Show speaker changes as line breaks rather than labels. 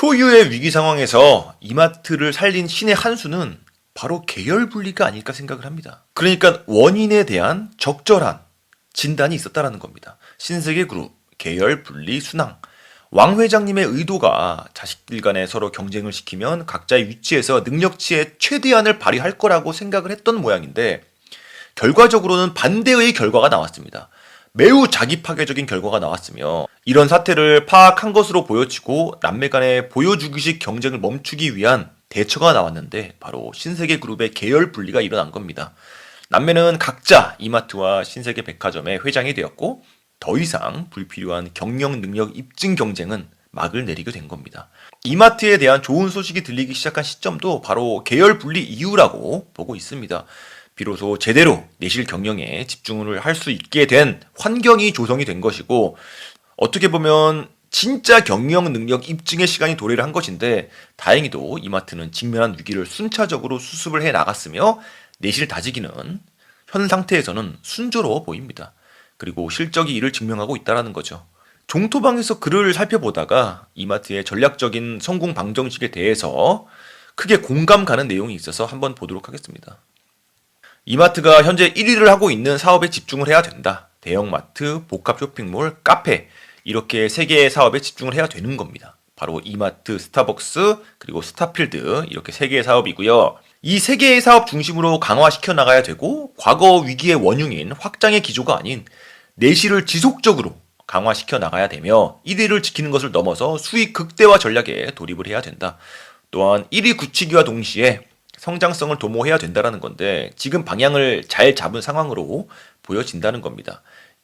초유의 위기 상황에서 이마트를 살린 신의 한 수는 바로 계열 분리가 아닐까 생각을 합니다. 그러니까 원인에 대한 적절한 진단이 있었다라는 겁니다. 신세계 그룹 계열 분리 순항 왕 회장님의 의도가 자식들 간에 서로 경쟁을 시키면 각자의 위치에서 능력치의 최대한을 발휘할 거라고 생각을 했던 모양인데 결과적으로는 반대의 결과가 나왔습니다. 매우 자기 파괴적인 결과가 나왔으며 이런 사태를 파악한 것으로 보여지고 남매 간의 보여주기식 경쟁을 멈추기 위한 대처가 나왔는데 바로 신세계 그룹의 계열 분리가 일어난 겁니다. 남매는 각자 이마트와 신세계 백화점의 회장이 되었고 더 이상 불필요한 경영 능력 입증 경쟁은 막을 내리게 된 겁니다. 이마트에 대한 좋은 소식이 들리기 시작한 시점도 바로 계열 분리 이후라고 보고 있습니다. 비로소 제대로 내실 경영에 집중을 할 수 있게 된 환경이 조성이 된 것이고 어떻게 보면 진짜 경영 능력 입증의 시간이 도래를 한 것인데 다행히도 이마트는 직면한 위기를 순차적으로 수습을 해 나갔으며 내실 다지기는 현 상태에서는 순조로워 보입니다. 그리고 실적이 이를 증명하고 있다라는 거죠. 종토방에서 글을 살펴보다가 이마트의 전략적인 성공 방정식에 대해서 크게 공감 가는 내용이 있어서 한번 보도록 하겠습니다. 이마트가 현재 1위를 하고 있는 사업에 집중을 해야 된다. 대형마트, 복합 쇼핑몰, 카페 이렇게 세 개의 사업에 집중을 해야 되는 겁니다. 바로 이마트, 스타벅스, 그리고 스타필드 이렇게 세 개의 사업이고요. 이 세 개의 사업 중심으로 강화시켜 나가야 되고 과거 위기의 원흉인 확장의 기조가 아닌 내실을 지속적으로 강화시켜 나가야 되며 1위를 지키는 것을 넘어서 수익 극대화 전략에 돌입을 해야 된다. 또한 1위 굳히기와 동시에 성장성을 도모해야 된다라는 건데 지금 방향을 잘 잡은 상황으로 보여진다는 겁니다.